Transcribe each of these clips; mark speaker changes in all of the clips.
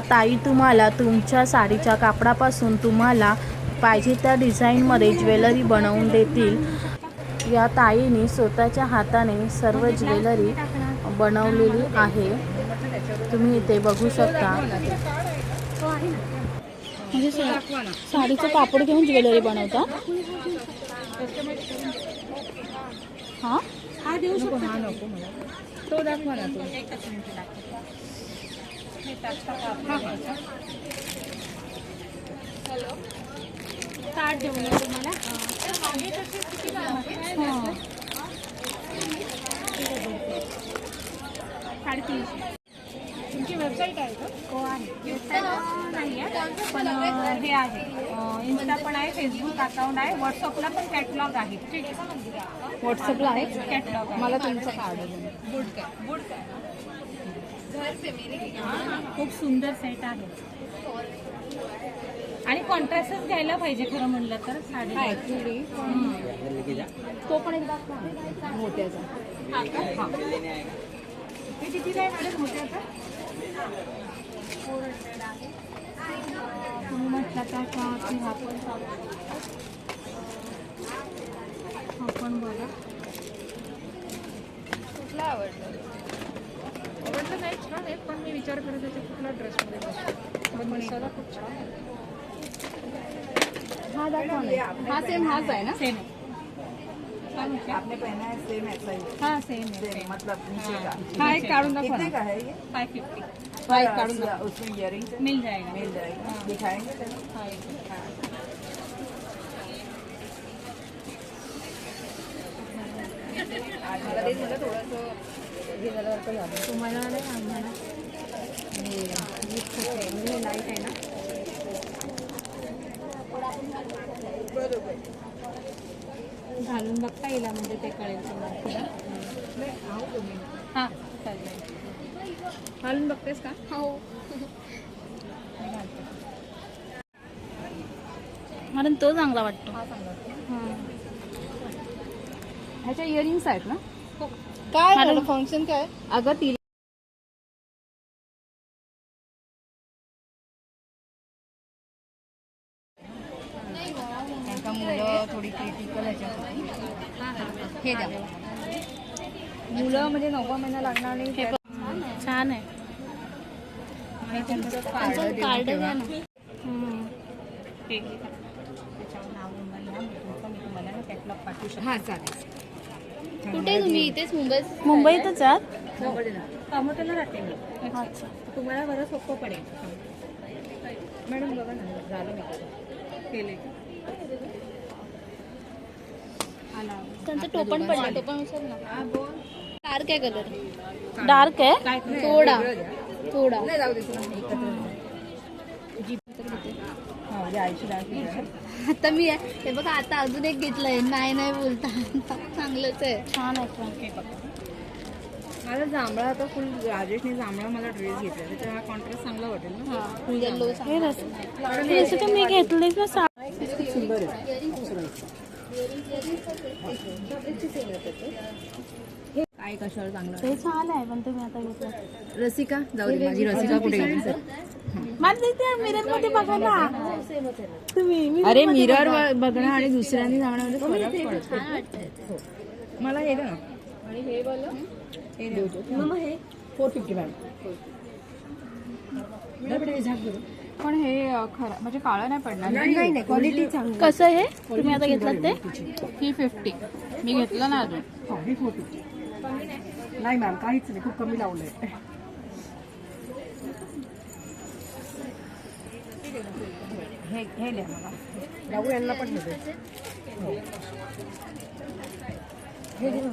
Speaker 1: ताई तुम्हाला तुमच्या साडीच्या कापडापासून तुम्हाला पाहिजे त्या डिझाईनमध्ये ज्वेलरी बनवून देतील. या ताईने स्वतःच्या हाताने सर्व ज्वेलरी बनवलेली आहे. तुम्ही इथे बघू शकता. म्हणजे साडीचं कापड घेऊन ज्वेलरी बनवता? हां?
Speaker 2: हा देऊ शकतो. हा नको मला तो दाखवा ना तो.
Speaker 3: ताट देऊन तुम्हाला साडेतीनशे
Speaker 2: तुमची वेबसाईट आहे का
Speaker 3: हो आहे वेबसाईट नाही आहे पण हे आहे इन्स्टा पण आहे फेसबुक अकाउंट आहे व्हॉट्सअपला पण कॅटलॉग आहे ठीक आहे
Speaker 2: व्हॉट्सअपला आहे
Speaker 3: कॅटलॉग
Speaker 2: मला तुमचं कार्ड
Speaker 3: खूप सुंदर सेट आहे. आणि कॉन्ट्रास्टच घ्यायला पाहिजे खरं म्हणलं तर साडी.
Speaker 2: तो पण एकदा
Speaker 3: हे किती आहे मॅडम तुम्ही म्हटलं हा पण चालू. हा पण बघा.
Speaker 2: कुठला आवडलं? नाही पण मी विचार करत होते कुठला ड्रेसमध्ये बसतो पण मसाला खूप छान आहे. हा दाखवा ना. हा सेम हाच आहे ना?
Speaker 3: सेम
Speaker 4: आपने पहना है सेम ऐसा ही
Speaker 3: हा सेम
Speaker 4: सेम मतलब नीचे का?
Speaker 2: हा एक काढून दाखवा
Speaker 4: कितने
Speaker 2: ना
Speaker 4: का है? ये
Speaker 3: फाय फिफ्टी
Speaker 2: हा एक काढून दाखवा.
Speaker 4: उसमें- इयरिंग्स
Speaker 3: मिल जाएगा.
Speaker 4: मिल जाएगा. दिखाएँगे तेरा
Speaker 3: हा, एक.
Speaker 4: मला तेच म्हटलं थोडंसं हे झाल्यासारखं झालं
Speaker 3: तुम्हाला नाही आम्हाला.
Speaker 2: हे लाइट आहे ना.
Speaker 3: घालून बघता येईल म्हणजे ते कळेल तुम्हाला. हा चालेल.
Speaker 2: घालून बघतेस का?
Speaker 1: कारण तो चांगला वाटतो.
Speaker 2: ह्याच्या इयरिंग्स आहेत ना? काय फंक्शन काय? अगं ती त्यांका मुलं थोडी क्रिटिकल ह्याच्यात. हे द्या. मुलं म्हणजे नववा महिना लागणार नाही.
Speaker 1: हे बघ, छान आहे.
Speaker 2: आणि त्यांचं कार्ड
Speaker 1: कार्ड. द्या ना. हम्म.
Speaker 3: त्याच्यावर नाव नंबर लिहा मी तुमचं मी तुम्हाला ना कॅटलॉग पाठवू शकतो.
Speaker 2: हा चालेल.
Speaker 3: कुठे तुम्ही? इथेच मुंबईत?
Speaker 1: मुंबईतच आहात?
Speaker 3: राहते मी.
Speaker 1: अच्छा.
Speaker 3: तुम्हाला बरं सोपं पडेल.
Speaker 2: मॅडम बघा ना झालं मी.
Speaker 3: केले.
Speaker 1: त्यांचं टोपण पडलं. टोपण उचल ना.
Speaker 3: डार्क आहे कलर
Speaker 1: डार्क आहे? थोडा. थोडा
Speaker 2: नाही जाऊ दे तुला हा म्हणजे आयशी दाखवली
Speaker 3: आता मी हे बघा आता अजून एक घेतलंय. नाही नाही बोलता. चांगलंच आहे.
Speaker 1: छान.
Speaker 2: माझा जांभळा आता फुल राजेशने जांभळा मला ड्रेस घेतला त्याचा हा कॉन्ट्रास्ट चांगला वाटेल ना?
Speaker 1: तर मी घेतलीच ना सा-
Speaker 4: सुंदर आहे.
Speaker 2: काय कशावर चांगलं
Speaker 1: ते छान आहे पण तुम्ही आता घेतलं.
Speaker 2: रसिका? जाऊ दे माझी रसिका कुठे गेली
Speaker 1: तिथे मिररमध्ये बघा ना. तुम्ही
Speaker 2: अरे मिरर बघणं आणि दुसऱ्यांनी जाणं मध्ये फरक पडतो. हो. मला हे ना. आणि हे हे.
Speaker 4: फोर फिफ्टी मॅम
Speaker 2: पण हे खरं म्हणजे काळं नाही पडणार.
Speaker 4: नाही नाही क्वालिटी चांगली
Speaker 1: कसं आहे तुम्ही आता घेतलं ते?
Speaker 2: ही फिफ्टी मी घेतलं ना अजून.
Speaker 4: हो ही नाही मॅम काहीच नाही. खूप कमी लावलंय. हे हे द्या मला. राहू यांना पण हे दे. हो. हे ना.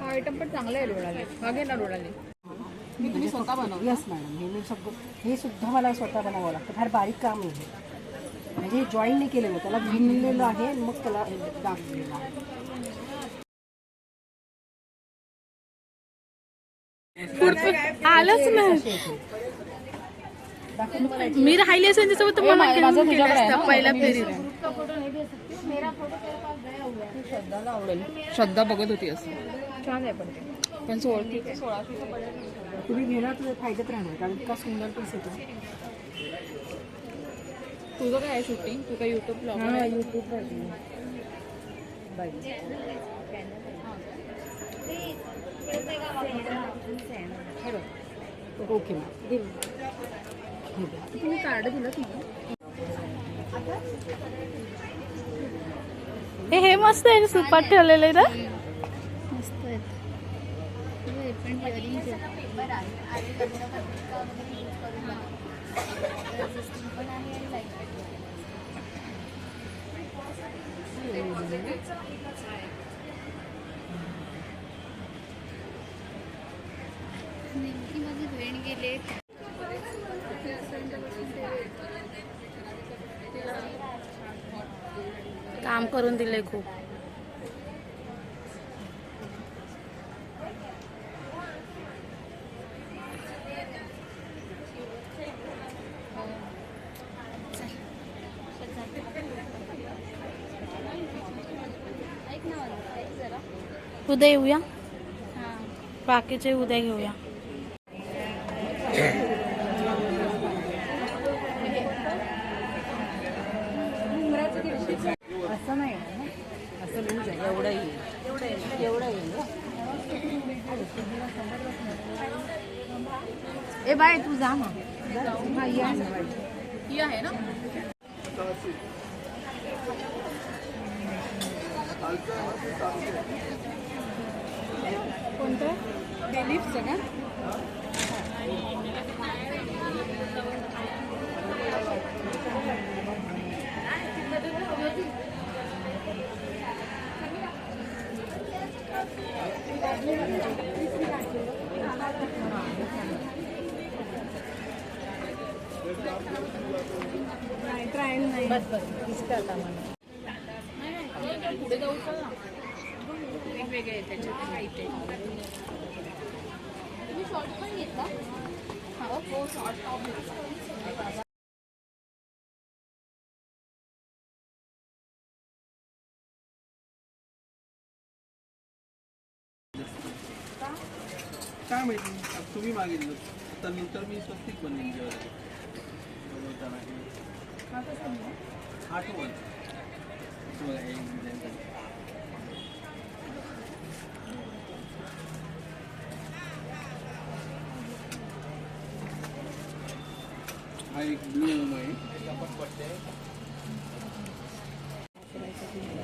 Speaker 2: हा आयटम पण चांगला आहे डोळाले हा घे ना डोळाले मी तुम्ही स्वतः बनव.
Speaker 4: येस मॅडम हे मी सगळं हे सुद्धा मला स्वतः बनावं लागतं. फार बारीक काम आहे हे. म्हणजे जॉईन नाही केलेलं. त्याला भिनलेलं आहे आणि मग त्याला दाखवलेलं आहे.
Speaker 1: आलंच नाही. मी राहिली असेल त्याच्यासोबत तर मला घेऊन गेलं असतं पहिल्या फेरीत
Speaker 2: श्रद्धाला आवडेल. श्रद्धा बघत होती असं. छान आहे पण ते. त्यांचं ओळखी सोळाशे
Speaker 4: तुम्ही घेणार तर फायद्यात राहणार कारण इतका सुंदर पीस येतो
Speaker 2: तुझं काय आहे शूटिंग तू काय युट्यूब ब्लॉग
Speaker 4: हा यूट्यूब बाई हे बघ. Okay ma'am.
Speaker 2: तुम्ही कार्ड दिलं
Speaker 1: हे हे मस्त आहे सुपात ठेवलेलं आहे ना?
Speaker 5: मस्त हे नेमकी माझी बहीण गेले
Speaker 1: काम करून दिले खूप. उद्या येऊया? बाकीचे उद्या घेऊया
Speaker 2: असं नाही आहे ना. असं लूज आहे एवढं येईल एवढं येईल ए बाय तू जा मग हा ये. आहे ना. ही कोणतं? डेलिफ्टचं का? बस बस. दिसतं आता मला पुढे जाऊ चल ना वेगवेगळे आहेत त्याच्यात माहिती आहे
Speaker 5: तुम्ही शॉर्ट पण घेतला हो शॉर्ट टॉप
Speaker 6: काय माहिती तुम्ही मागितलं. तर नंतर मी स्वस्तिक बनवून जेवायला आठवण हा एक ब्लू रूम आहे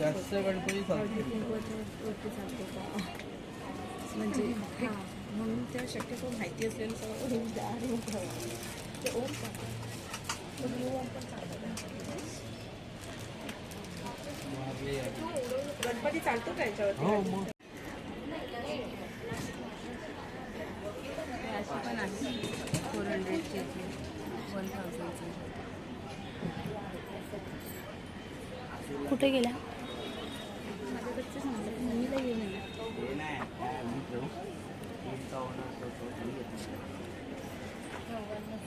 Speaker 6: जास्त गणपती
Speaker 2: म्हणजे म्हणून त्या शक्यतो माहिती असलेलं सगळं ते ओम का? तो blue ओम पण चालतो गणपती चालतो का याच्यावरती?
Speaker 6: हो मग.
Speaker 2: अशी पण आहे. फोर हंड्रेडची वन थाउजंडची
Speaker 1: कुठे
Speaker 5: सांगतात मम्मीला येणार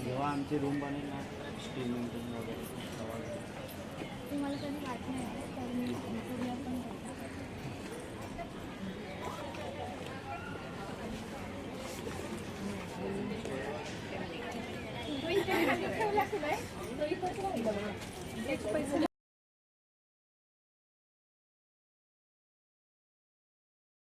Speaker 6: जेव्हा आमचे रूम बनेल ना स्ट्रीमिंग वगैरे
Speaker 5: तुम्हाला कधी वाट